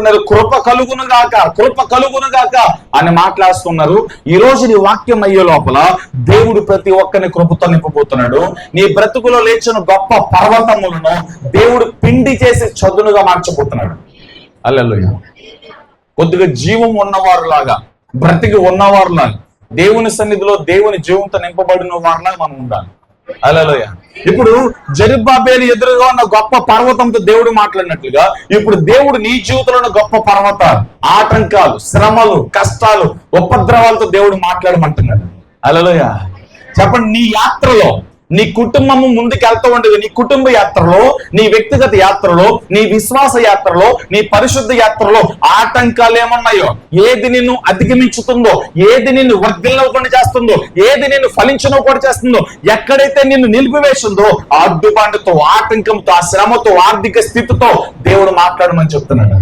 మాట్లాడుతున్నారు కృప కలుగును గాక కృప కలుగును గాక అని మాట్లాడుతున్నారు. ఈ రోజు నీ వాక్యం అయ్యే లోపల దేవుడు ప్రతి ఒక్కరిని కృపతో నింపబోతున్నాడు. నీ బ్రతుకులో లేచిన గొప్ప పర్వతములను దేవుడు పిండి చేసి చదునుగా మార్చబోతున్నాడు. అల్లెలుయ్య కొద్దిగా జీవం ఉన్నవారు లాగా బ్రతికి ఉన్నవారు లాగా దేవుని సన్నిధిలో దేవుని జీవంతో నింపబడిన వారిలాగా మనం ఉండాలి. అలలోయ ఇప్పుడు జరుబాబేలు ఎదురుగా ఉన్న గొప్ప పర్వతంతో దేవుడు మాట్లాడినట్లుగా ఇప్పుడు దేవుడు నీ జీవితంలో ఉన్న గొప్ప పర్వతాలు ఆటంకాలు శ్రమలు కష్టాలు ఉపద్రవాలతో దేవుడు మాట్లాడమంటున్నాడు. అలలోయ చెప్పండి నీ యాత్రలో నీ కుటుంబము ముందుకెళ్తూ ఉండదు. నీ కుటుంబ యాత్రలో నీ వ్యక్తిగత యాత్రలో నీ విశ్వాస యాత్రలో నీ పరిశుద్ధ యాత్రలో ఆటంకాలు ఏమున్నాయో? ఏది నిన్ను అధిగమించుతుందో ఏది నిన్ను వర్ధిల్లవకుండా చేస్తుందో ఏది నిన్ను ఫలించనకుండా చేస్తుందో ఎక్కడైతే నిన్ను నిలిపివేసిందో ఆ అడ్డుబాటుతో ఆటంకంతో ఆ శ్రమతో ఆర్థిక స్థితితో దేవుడు మాట్లాడమని చెప్తున్నాడు.